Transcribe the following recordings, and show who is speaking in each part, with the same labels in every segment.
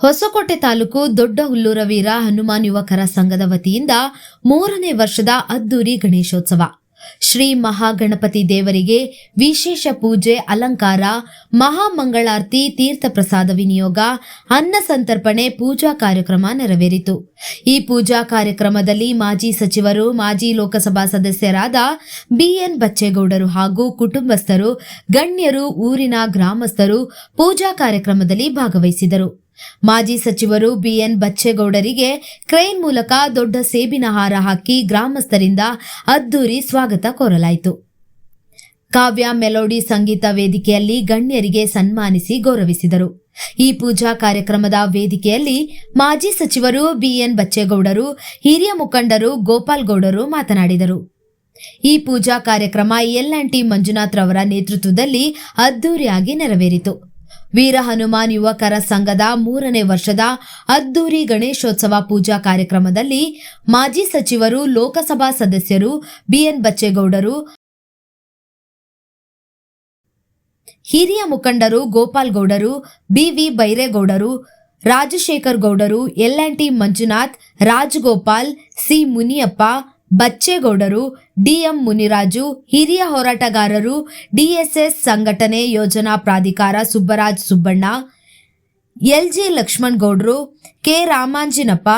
Speaker 1: ಹೊಸಕೋಟೆ ತಾಲೂಕು ದೊಡ್ಡ ಹುಲ್ಲೂರ ವೀರ ಹನುಮಾನ್ ಯುವಕರ ಸಂಘದ ವತಿಯಿಂದ ಮೂರನೇ ವರ್ಷದ ಅದ್ದೂರಿ ಗಣೇಶೋತ್ಸವ. ಶ್ರೀ ಮಹಾಗಣಪತಿ ದೇವರಿಗೆ ವಿಶೇಷ ಪೂಜೆ, ಅಲಂಕಾರ, ಮಹಾಮಂಗಳಾರತಿ, ತೀರ್ಥ ಪ್ರಸಾದ ವಿನಿಯೋಗ, ಅನ್ನ ಸಂತರ್ಪಣೆ, ಪೂಜಾ ಕಾರ್ಯಕ್ರಮ ನೆರವೇರಿತು. ಈ ಪೂಜಾ ಕಾರ್ಯಕ್ರಮದಲ್ಲಿ ಮಾಜಿ ಸಚಿವರು, ಮಾಜಿ ಲೋಕಸಭಾ ಸದಸ್ಯರಾದ ಬಿಎನ್ ಬಚ್ಚೇಗೌಡರು ಹಾಗೂ ಕುಟುಂಬಸ್ಥರು, ಗಣ್ಯರು, ಊರಿನ ಗ್ರಾಮಸ್ಥರು ಪೂಜಾ ಕಾರ್ಯಕ್ರಮದಲ್ಲಿ ಭಾಗವಹಿಸಿದರು. ಮಾಜಿ ಸಚಿವರು ಬಿಎನ್ ಬಚ್ಚೇಗೌಡರಿಗೆ ಕ್ರೈನ್ ಮೂಲಕ ದೊಡ್ಡ ಸೇಬಿನ ಹಾರ ಹಾಕಿ ಗ್ರಾಮಸ್ಥರಿಂದ ಅದ್ದೂರಿ ಸ್ವಾಗತ ಕೋರಲಾಯಿತು. ಕಾವ್ಯ ಮೆಲೋಡಿ ಸಂಗೀತ ವೇದಿಕೆಯಲ್ಲಿ ಗಣ್ಯರಿಗೆ ಸನ್ಮಾನಿಸಿ ಗೌರವಿಸಿದರು. ಈ ಪೂಜಾ ಕಾರ್ಯಕ್ರಮದ ವೇದಿಕೆಯಲ್ಲಿ ಮಾಜಿ ಸಚಿವರು ಬಿಎನ್ ಬಚ್ಚೇಗೌಡರು, ಹಿರಿಯ ಮುಖಂಡರು ಗೋಪಾಲ್ ಗೌಡರು ಮಾತನಾಡಿದರು. ಈ ಪೂಜಾ ಕಾರ್ಯಕ್ರಮ ಎಲ್ ಟಿ ಮಂಜುನಾಥ್ ರವರ ನೇತೃತ್ವದಲ್ಲಿ ಅದ್ದೂರಿಯಾಗಿ ನೆರವೇರಿತು. ವೀರ ಹನುಮಾನ್ ಯುವಕರ ಸಂಘದ ಮೂರನೇ ವರ್ಷದ ಅದ್ದೂರಿ ಗಣೇಶೋತ್ಸವ ಪೂಜಾ ಕಾರ್ಯಕ್ರಮದಲ್ಲಿ ಮಾಜಿ ಸಚಿವರು, ಲೋಕಸಭಾ ಸದಸ್ಯರು ಬಿಎನ್ ಬಚ್ಚೇಗೌಡರು, ಹಿರಿಯ ಮುಖಂಡರು ಗೋಪಾಲ್ ಗೌಡರು ಬಿವಿ ಬೈರೇಗೌಡರು, ರಾಜಶೇಖರ್ ಗೌಡರು ಟಿ ಮಂಜುನಾಥ್ ರಾಜಗೋಪಾಲ್ ಸಿ ಮುನಿಯಪ್ಪ ಬಚ್ಚೇಗೌಡರು, ಡಿಎಂ ಮುನಿರಾಜು, ಹಿರಿಯ ಹೋರಾಟಗಾರರು, ಡಿಎಸ್ಎಸ್ ಸಂಘಟನೆ ಯೋಜನಾ ಪ್ರಾಧಿಕಾರ ಸುಬ್ಬರಾಜ್ ಸುಬ್ಬಣ್ಣ ಎಲ್ಜಿ ಲಕ್ಷ್ಮಣ್ ಗೌಡ್ರು K Ramanjinappa,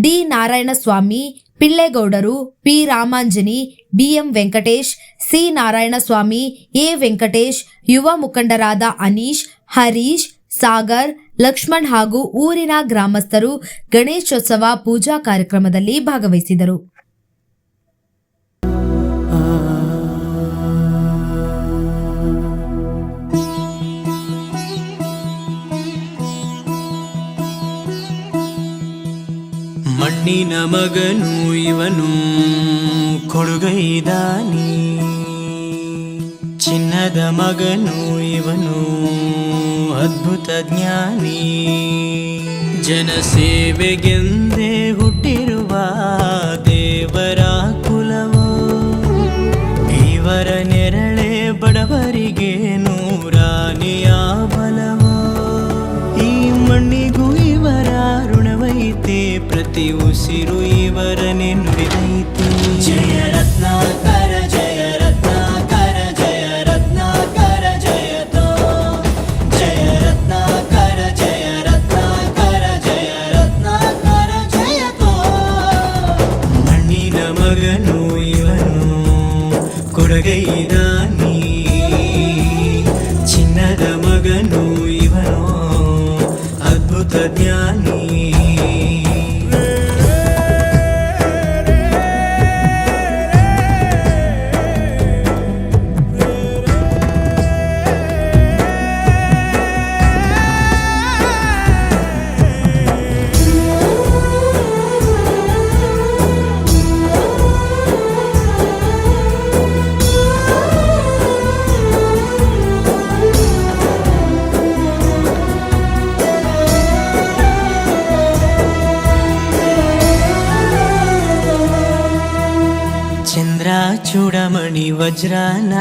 Speaker 1: D Narayanaswamy, ಪಿಳ್ಳೇಗೌಡರು, P Ramanjani, BM Venkatesh, C Narayanaswamy, A Venkatesh, ಯುವ ಮುಖಂಡರಾದ ಅನೀಶ್, ಹರೀಶ್, ಸಾಗರ್, ಲಕ್ಷ್ಮಣ್ ಹಾಗೂ ಊರಿನ ಗ್ರಾಮಸ್ಥರು ಗಣೇಶೋತ್ಸವ ಪೂಜಾ ಕಾರ್ಯಕ್ರಮದಲ್ಲಿ ಭಾಗವಹಿಸಿದರು.
Speaker 2: ಮಣ್ಣಿನ ಮಗನು ಇವನು ಕೊಡುಗೈದಾನಿ. ಚಿನ್ನದ ಮಗನು ಇವನು ಅದ್ಭುತ ಜ್ಞಾನಿ. ಜನಸೇವೆಗೆಂದೇ ಹುಟ್ಟಿರುವ ದೇವರ ಕುಲವೋ. ಇವರ ನೆರಳೆ ಬಡವರಿಗೆ ನೂರಾನಿಯ ಬಲವೋ. ಈ ಮಣ್ಣಿಗೂ ಪ್ರತಿ ಉಸಿರು ಇವರನೆ ನುಡಿದೈತೆ. ಜಯ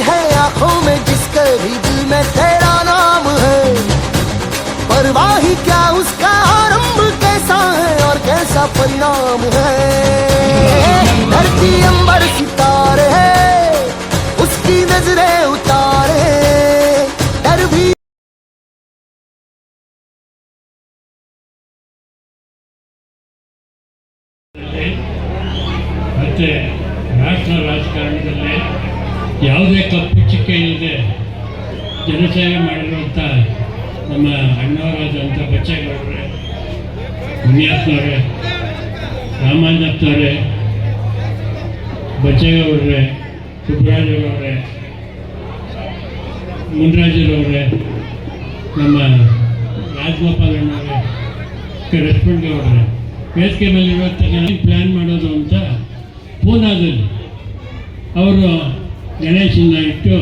Speaker 3: है में, जिसके भी दिल में तेरा नाम है। परवाही क्या उसका कैसा है और कैसा परिणाम है? धरती अंबर सितारे है।
Speaker 4: ಚಿಕ್ಕ ಇಲ್ಲದೆ ಜನಸೇವೆ ಮಾಡಿರುವಂಥ ನಮ್ಮ ಅಣ್ಣವರಾದಂಥ ಬಚ್ಚೇಗೌಡರೆ ಮುನಿಯಪ್ಪನವ್ರೆ ರಾಮಾಂಜಪ್ಪನವ್ರೆ ಬಚ್ಚೇಗೌಡ್ರೆ ಸುಬ್ರಾಜರವ್ರೆ ಮುನ್ರಾಜರವ್ರೆ ನಮ್ಮ ರಾಜಗೋಪಾಲಣ್ಣವ್ರೆ ಅವರೇ ವೇದಿಕೆ ಮೇಲೆ ಇವತ್ತು ಪ್ಲ್ಯಾನ್ ಮಾಡೋದು ಅಂತ ಪೂನಾದಲ್ಲಿ ಅವರು ಗಣೇಶನ ಇಟ್ಟು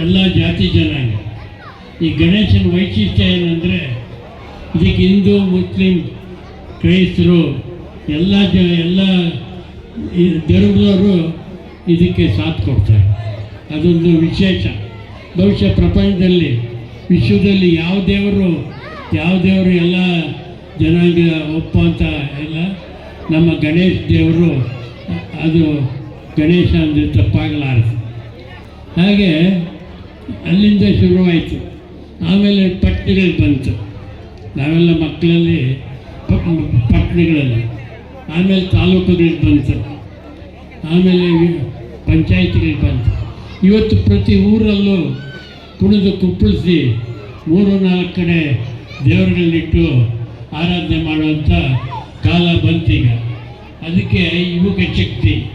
Speaker 4: ಎಲ್ಲ ಜಾತಿ ಜನಾಂಗ ಈ ಗಣೇಶನ ವೈಶಿಷ್ಟ್ಯ ಏನಂದರೆ ಇದಕ್ಕೆ ಹಿಂದೂ, ಮುಸ್ಲಿಂ, ಕ್ರೈಸ್ತರು, ಎಲ್ಲ ಜ, ಎಲ್ಲ ಧರ್ಮದವರು ಇದಕ್ಕೆ ಸಾಥ್ ಕೊಡ್ತಾರೆ. ಅದೊಂದು ವಿಶೇಷ. ಬಹುಶಃ ಪ್ರಪಂಚದಲ್ಲಿ, ವಿಶ್ವದಲ್ಲಿ ಯಾವ ದೇವರು ಯಾವ ದೇವರು ಎಲ್ಲ ಜನಾಂಗ ಒಪ್ಪುವಂಥ ಎಲ್ಲ ನಮ್ಮ ಗಣೇಶ ದೇವರು, ಅದು ಗಣೇಶ ಅಂದರೆ ತಪ್ಪಾಗಲಾರದು. ಹಾಗೆ ಅಲ್ಲಿಂದ ಶುರುವಾಯಿತು. ಆಮೇಲೆ ಪಟ್ಟಣಗಳು ಬಂತು. ನಾವೆಲ್ಲ ಮಕ್ಕಳಲ್ಲಿ ಪಟ್ಟಣಗಳಲ್ಲಿ. ಆಮೇಲೆ ತಾಲೂಕುಗಳಿಗೆ ಬಂತು. ಆಮೇಲೆ ಪಂಚಾಯಿತಿಗಳಿಗೆ ಬಂತು. ಇವತ್ತು ಪ್ರತಿ ಊರಲ್ಲೂ ಕುಣಿದು ಕುಪ್ಪಳಿಸಿ ಮೂರು ನಾಲ್ಕು ಕಡೆ ದೇವರುಗಳನ್ನಿಟ್ಟು ಆರಾಧನೆ ಮಾಡುವಂಥ ಕಾಲ ಬಂತೀಗ ಅದಕ್ಕೆ ಯುವಕ ಶಕ್ತಿ.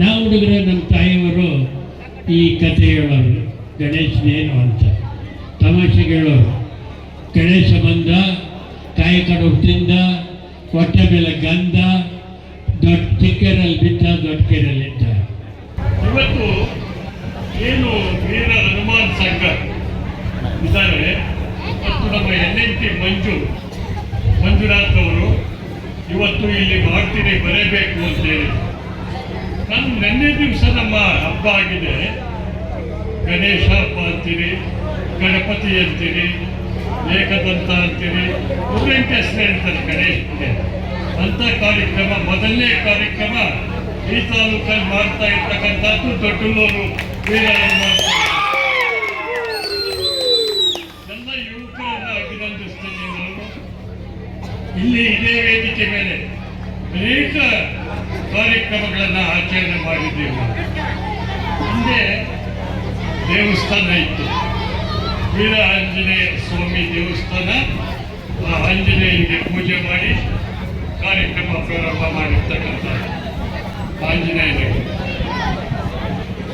Speaker 4: ನಾವು ಹುಡುಗರೆ ನಮ್ಮ ತಾಯಿಯವರು ಈ ಕಥೆ ಹೇಳೋರು ಗಣೇಶನೇನು ಅಂತ. ತಮಾಷೆಗೆ ಹೇಳೋರು ಗಣೇಶ ಬಂದ, ತಾಯಿ ಕಡು ತಿಂದ, ಹೊಟ್ಟೆ ಮೇಲೆ ಗಂಧ, ದೊಡ್ಡ ಚಿಕ್ಕೇರಲ್ಲಿ ಬಿದ್ದ, ದೊಡ್ಡ ಕೆರೆಯಲ್ಲಿ ಇದ್ದ.
Speaker 5: ಇವತ್ತು ಏನು ವೀರ ಹನುಮಾನ್ ಸಂಘ ಇದ್ದಾರೆ. ಮತ್ತು ನಮ್ಮ N N T Manju, Manjunath ಅವರು, ಇವತ್ತು ಇಲ್ಲಿ ಮಾಡ್ತೀನಿ ಬರಬೇಕು ಅಂತೇಳಿ. ನಾನು ನಿನ್ನೆ ದಿವಸ ನಮ್ಮ ಹಬ್ಬ ಆಗಿದೆ. ಗಣೇಶ ಹಬ್ಬ ಅಂತೀರಿ, ಗಣಪತಿ ಅಂತೀರಿ, ಏಕದಂತ ಅಂತೀರಿ ನೂರೆಂಟು ಹೆಸರು ಗಣೇಶ ಅಂತ ಕಾರ್ಯಕ್ರಮ, ಮೊದಲನೇ ಕಾರ್ಯಕ್ರಮ ಈ ತಾಲೂಕಲ್ಲಿ ಮಾಡ್ತಾ ಇರ್ತಕ್ಕಂಥದ್ದು ದೊಡ್ಡಲ್ಲೂರು ಎಲ್ಲ ಇಲ್ಲಿ ಇದೇ ವೇದಿಕೆ ಮೇಲೆ ಅನೇಕ ಕಾರ್ಯಕ್ರಮಗಳನ್ನು ಆಚರಣೆ ಮಾಡಿದ್ದೇವೆ ಹಿಂದೆ ದೇವಸ್ಥಾನ ಇತ್ತು. ವೀರ ಆಂಜನೇಯ ಸ್ವಾಮಿ ದೇವಸ್ಥಾನ. ಆ ಆಂಜನೇಯನಿಗೆ ಪೂಜೆ ಮಾಡಿ ಕಾರ್ಯಕ್ರಮ ಪ್ರಾರಂಭ ಮಾಡಿರ್ತಕ್ಕಂಥ ಆಂಜನೇಯನಿಗೆ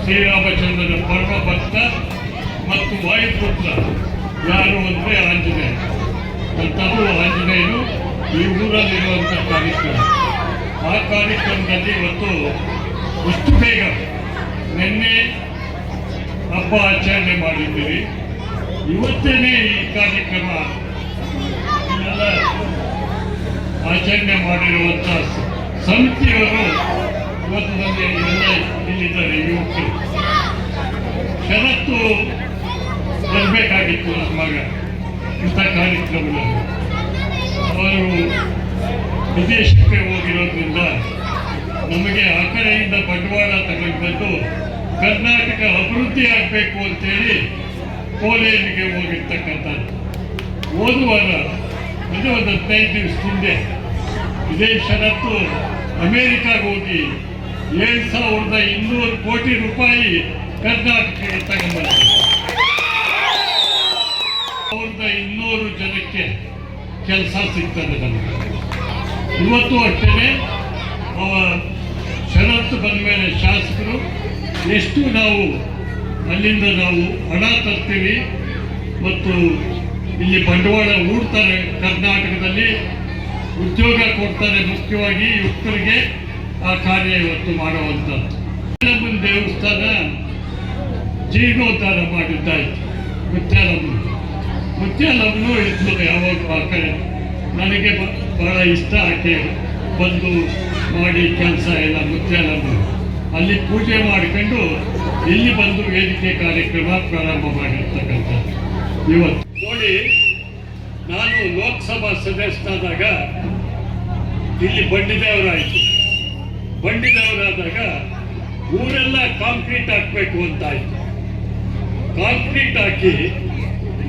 Speaker 5: ಶ್ರೀರಾಮಚಂದ್ರನ ಪರಮ ಭಕ್ತ ಮತ್ತು ವಾಯುಪುತ್ರ ಯಾರು ಅಂದರೆ ಆಂಜನೇಯ. ಅಂಥದ್ದು ಆಂಜನೇಯನು ಈ ಊರಲ್ಲಿರುವಂಥ ಕಾರ್ಯಕ್ರಮ. ಆ ಕಾರ್ಯಕ್ರಮದಲ್ಲಿ ಇವತ್ತು ಎಷ್ಟು ಬೇಗ ನಿನ್ನೆ ಹಬ್ಬ ಆಚರಣೆ ಮಾಡಿದ್ದೀರಿ. ಇವತ್ತೇನೆ ಈ ಕಾರ್ಯಕ್ರಮ ಆಚರಣೆ ಮಾಡಿರುವಂಥ ಸಮಿತಿಗಳು ಇವತ್ತು ನನಗೆ ಎಲ್ಲ ಇಲ್ಲಿದ್ದಾರೆ, ಯುವಕರು. ಷರತ್ತು ಬರಬೇಕಾಗಿತ್ತು ನಮ್ಮಾಗ ಮಗ ಇಂಥ ಕಾರ್ಯಕ್ರಮದಲ್ಲಿ. ಅವರು ವಿದೇಶಕ್ಕೆ ಹೋಗಿರೋದ್ರಿಂದ ನಮಗೆ ಆ ಕಡೆಯಿಂದ ಬಂಡವಾಳ ತಗೊಂಡು ಕರ್ನಾಟಕ ಅಭಿವೃದ್ಧಿ ಆಗಬೇಕು ಅಂತೇಳಿ ಕೋಲೇಜಿಗೆ ಹೋಗಿರ್ತಕ್ಕಂಥದ್ದು. ಹೋದ ವಾರ ಅಂದರೆ ಒಂದು ಹದಿನೈದು ದಿವಸ ಹಿಂದೆ ಇದೇ ಷರತ್ತು ಅಮೇರಿಕಾಗೆ ಹೋಗಿ ಏಳು ಸಾವಿರದ ಇನ್ನೂರು ಕೋಟಿ ರೂಪಾಯಿ ಕರ್ನಾಟಕಕ್ಕೆ ತಗೊಂಡ್ಬಂದ ಸಾವಿರದ ಇನ್ನೂರು ಜನಕ್ಕೆ ಕೆಲಸ ಸಿಗ್ತದೆ ನಮಗೆ. ಇವತ್ತು ಅಷ್ಟೇ ಷರತ್ತು ಬಂದ ಮೇಲೆ ಶಾಸಕರು ಎಷ್ಟು ನಾವು, ಅಲ್ಲಿಂದ ನಾವು ಹಣ ತರ್ತೀವಿ ಮತ್ತು ಇಲ್ಲಿ ಬಂಡವಾಳ ಹೂಡ್ತಾರೆ ಕರ್ನಾಟಕದಲ್ಲಿ, ಉದ್ಯೋಗ ಕೊಡ್ತಾರೆ ಮುಖ್ಯವಾಗಿ ಯುವಕರಿಗೆ ಆ ಕಾರ್ಯ ಇವತ್ತು ಮಾಡುವಂಥದ್ದು. ದೇವಸ್ಥಾನ ಜೀರ್ಣೋದ್ಧಾರ ಮಾಡಿದ್ದಾಯ್ತು ಮುತ್ಯಾಲಮ್ಮ ಮುತ್ಯಾಲಮ್ಮನು ಇದ್ಲು ಯಾವಾಗ ಆ ಕಡೆ ನನಗೆ ಬಹಳ ಇಷ್ಟ ಆಕೆ ಬಂದು ಮಾಡಿ ಕೆಲಸ ಎಲ್ಲ ಮುತ್ಯಾಲಮ್ಮ ಅಲ್ಲಿ ಪೂಜೆ ಮಾಡಿಕೊಂಡು ಇಲ್ಲಿ ಬಂದು ವೇದಿಕೆ ಕಾರ್ಯಕ್ರಮ ಪ್ರಾರಂಭ ಮಾಡಿರ್ತಕ್ಕಂಥ ಇವತ್ತು ನೋಡಿ, ನಾನು ಲೋಕಸಭಾ ಸದಸ್ಯನಾದಾಗ ಇಲ್ಲಿ ಬಂಡಿದೇವರಾಯಿತು. ಬಂಡಿದೇವರಾದಾಗ ಊರೆಲ್ಲ ಕಾಂಕ್ರೀಟ್ ಹಾಕಬೇಕು ಅಂತ ಕಾಂಕ್ರೀಟ್ ಹಾಕಿ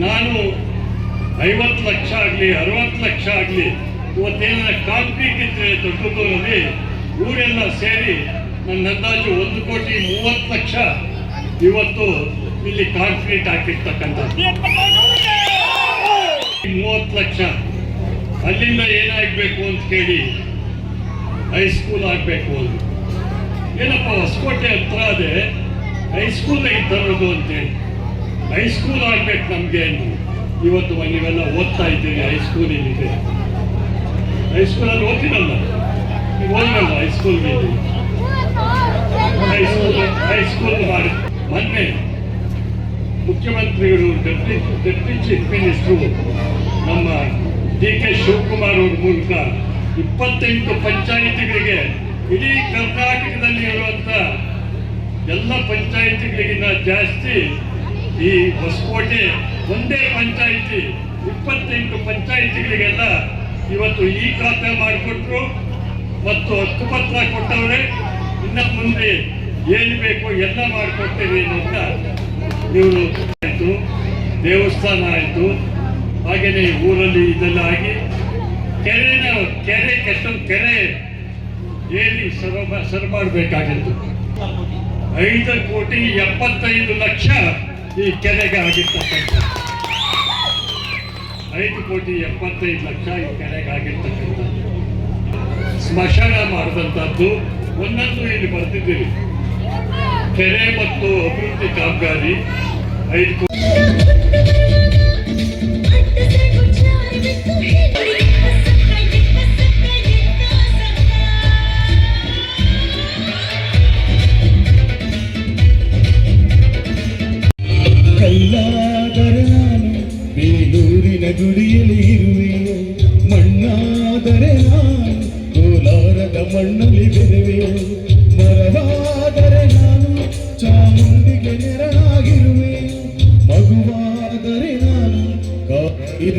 Speaker 5: ನಾನು ಐವತ್ತು ಲಕ್ಷ ಆಗಲಿ, ಅರವತ್ತು ಲಕ್ಷ ಆಗಲಿ ಇವತ್ತೇನಾರ ಕಾಂಕ್ರೀಟ್ ಇದ್ರೆ ದೊಡ್ಡದೂರಲ್ಲಿ ಊರೆಲ್ಲ ಸೇರಿ ನನ್ನ ಅಂದಾಜು ಒಂದು ಕೋಟಿ ಮೂವತ್ತು ಲಕ್ಷ ಇವತ್ತು ಇಲ್ಲಿ ಕಾಂಕ್ರೀಟ್ ಹಾಕಿರ್ತಕ್ಕಂಥದ್ದು. ಮೂವತ್ತು ಲಕ್ಷ. ಅಲ್ಲಿಂದ ಏನಾಗಬೇಕು ಅಂತ ಕೇಳಿ ಹೈಸ್ಕೂಲ್ ಆಗಬೇಕು ಅಂತ. ಏನಪ್ಪ, ಹೊಸಕೋಟೆ ಹತ್ರ ಅದೇ? ಹೈಸ್ಕೂಲ್ ತರೋದು ಅಂತೇಳಿ ಹೈಸ್ಕೂಲ್ ಆಗಬೇಕು ನಮಗೆ ಇವತ್ತು ನೀವೆಲ್ಲ ಓದ್ತಾ ಇದ್ದೀರಿ ಹೈಸ್ಕೂಲಿದೆ ಹೈಸ್ಕೂಲಲ್ಲಿ ಓದ್ತೀನಲ್ಲ ನೀವು ಓದಿರಲ್ಲ ಹೈಸ್ಕೂಲ್ಗೆ ಹೈಸ್ಕೂಲ್ ಹೈಸ್ಕೂಲ್ ಮಾಡಿ. ಮೊನ್ನೆ ಮುಖ್ಯಮಂತ್ರಿಗಳು ಡೆಪ್ಟಿ ಡೆಪ್ಟಿ ಚೀಫ್ ಮಿನಿಸ್ಟ್ರು ನಮ್ಮ ಡಿ ಕೆ ಶಿವಕುಮಾರ್ ಅವ್ರ ಮೂಲಕ ಇಪ್ಪತ್ತೆಂಟು ಪಂಚಾಯಿತಿಗಳಿಗೆ, ಇಡೀ ಕರ್ನಾಟಕದಲ್ಲಿ ಇರುವಂಥ ಎಲ್ಲ ಪಂಚಾಯಿತಿಗಳಿಗಿಂತ ಜಾಸ್ತಿ ಈ ಹೊಸಕೋಟೆ ಒಂದೇ ಪಂಚಾಯಿತಿ, ಇಪ್ಪತ್ತೆಂಟು ಪಂಚಾಯಿತಿಗಳಿಗೆಲ್ಲ ಇವತ್ತು ಈ ಖಾತೆ ಮಾಡಿಕೊಟ್ರು ಮತ್ತು ಹಕ್ಕುಪತ್ರ ಕೊಟ್ಟವ್ರೆ, ಇನ್ನು ಮುಂದೆ ಏನು ಬೇಕು ಎಲ್ಲ ಮಾಡಿಕೊಡ್ತೇವೆ ಅಂತ ಇವರು ಆಯಿತು, ದೇವಸ್ಥಾನ ಆಯಿತು. ಹಾಗೆಯೇ ಊರಲ್ಲಿ ಇದೆಲ್ಲ ಆಗಿ ಕೆರೆನ, ಕೆರೆ ಕೆಟ್ಟ ಕೆರೆ ಏರಿ ಸರ ಸರ ಮಾಡಬೇಕಾಗಿತ್ತು. ಐದು ಕೋಟಿ ಎಪ್ಪತ್ತೈದು ಲಕ್ಷ ಈ ಕೆರೆಗೆ ಆಗಿರ್ತಕ್ಕಂಥ ಐದು ಕೋಟಿ ಎಪ್ಪತ್ತೈದು ಲಕ್ಷ ಈ ಕೆರೆಗಾಗಿರ್ತಕ್ಕಂಥ ಸ್ಮಶಾನ ಮಾಡಿದಂಥದ್ದು ಒಂದೊಂದು ಇಲ್ಲಿ ಬರ್ತಿದ್ದೀರಿ ಕೆರೆ ಮತ್ತು ಅಭಿವೃದ್ಧಿ ಕಾಮಗಾರಿ, ಐದು ಕೋಟಿ
Speaker 6: ಕಲ್ಲಾದರೆ ಕೋಲಾರದ ಮಣ್ಣಲ್ಲಿ ಬರವಾದರೆ ನಾನು ಚಾಮುಂಡಿಗೆ ನೆರಳಾಗಿರುವೆ. ಮಗುವಾದರೆ ನಾನು ಕಾಯಿರ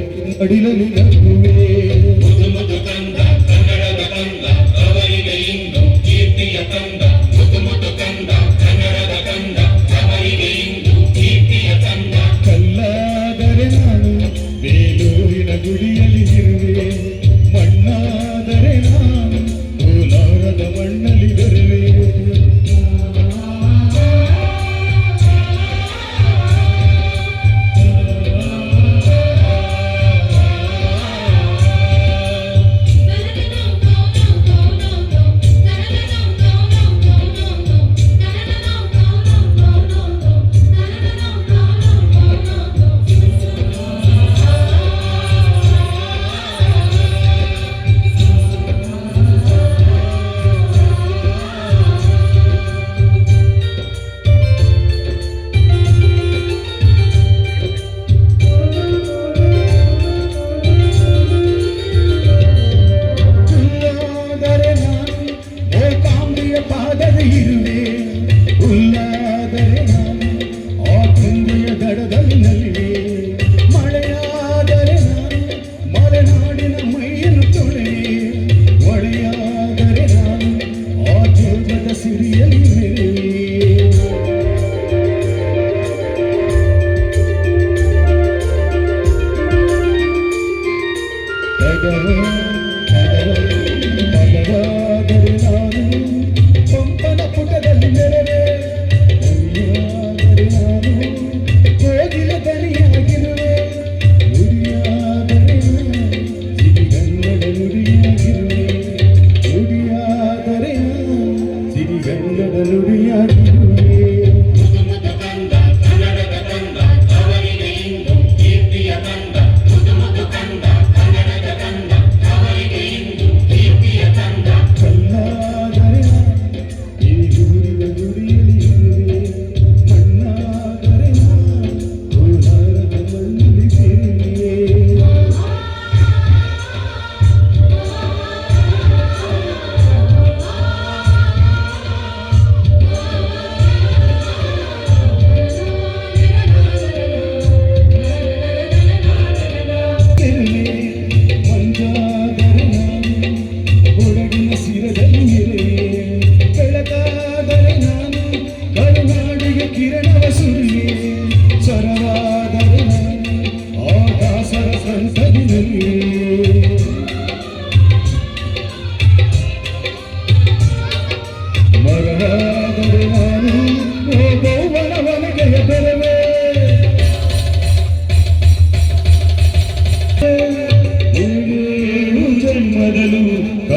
Speaker 6: seria ele mesmo.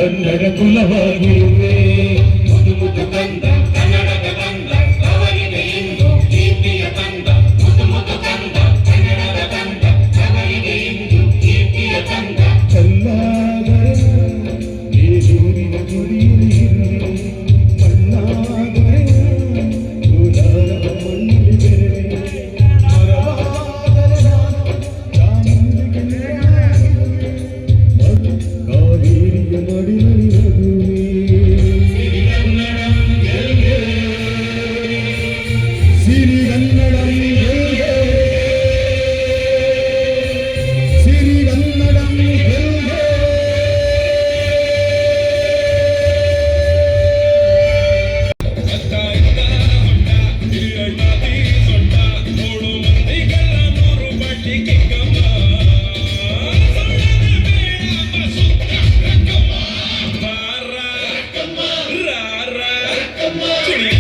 Speaker 6: Kannada ಕುಲವಾಗಿ Kitty